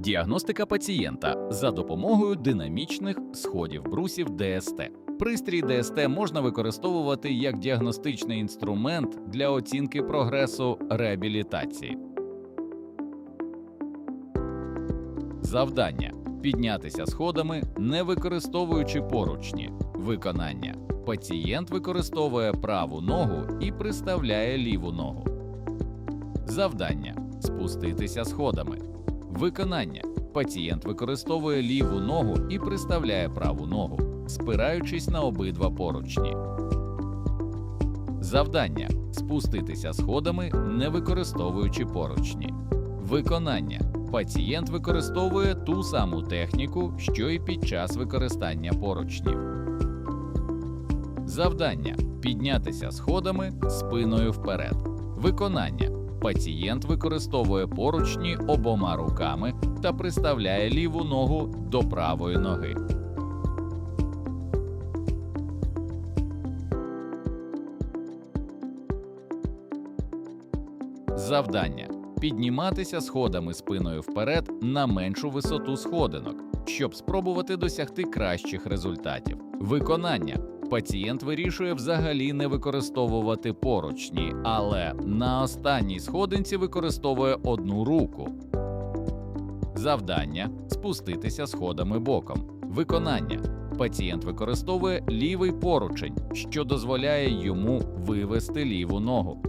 Діагностика пацієнта за допомогою динамічних сходів брусів ДСТ. Пристрій ДСТ можна використовувати як діагностичний інструмент для оцінки прогресу реабілітації. Завдання піднятися сходами, не використовуючи поручні. Виконання. Пацієнт використовує праву ногу і приставляє ліву ногу. Завдання спуститися сходами. Виконання. Пацієнт використовує ліву ногу і приставляє праву ногу, спираючись на обидва поручні. Завдання спуститися сходами, не використовуючи поручні. Виконання. Пацієнт використовує ту саму техніку, що і під час використання поручнів. Завдання піднятися сходами спиною вперед. Виконання. Пацієнт використовує поручні обома руками та приставляє ліву ногу до правої ноги. Завдання підніматися сходами спиною вперед на меншу висоту сходинок, щоб спробувати досягти кращих результатів. Виконання пацієнт вирішує взагалі не використовувати поручні, але на останній сходинці використовує одну руку. Завдання спуститися сходами боком. Виконання пацієнт використовує лівий поручень, що дозволяє йому вивести ліву ногу.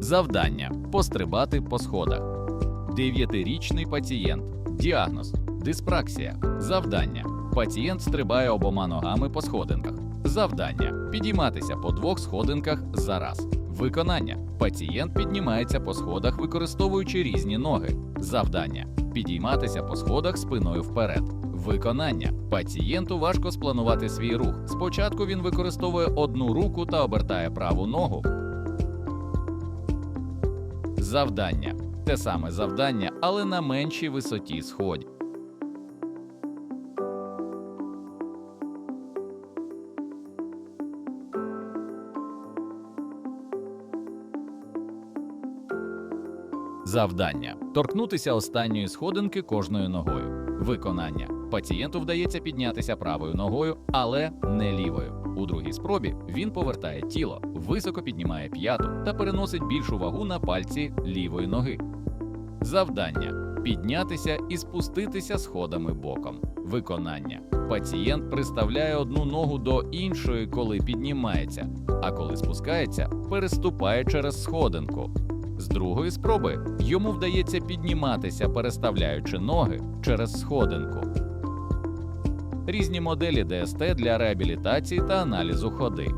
Завдання пострибати по сходах. Дев'ятирічний пацієнт. Діагноз диспраксія. Завдання. Пацієнт стрибає обома ногами по сходинках. Завдання підійматися по двох сходинках за раз. Виконання. Пацієнт піднімається по сходах, використовуючи різні ноги. Завдання підійматися по сходах спиною вперед. Виконання. Пацієнту важко спланувати свій рух. Спочатку він використовує одну руку та обертає праву ногу. Завдання те саме завдання, але на меншій висоті сходів. Завдання торкнутися останньої сходинки кожною ногою. Виконання пацієнту вдається піднятися правою ногою, але не лівою. У другій спробі він повертає тіло, високо піднімає п'яту та переносить більшу вагу на пальці лівої ноги. Завдання піднятися і спуститися сходами боком. Виконання пацієнт приставляє одну ногу до іншої, коли піднімається, а коли спускається, переступає через сходинку. З другої спроби йому вдається підніматися, переставляючи ноги через сходинку. Різні моделі ДСТ для реабілітації та аналізу ходи.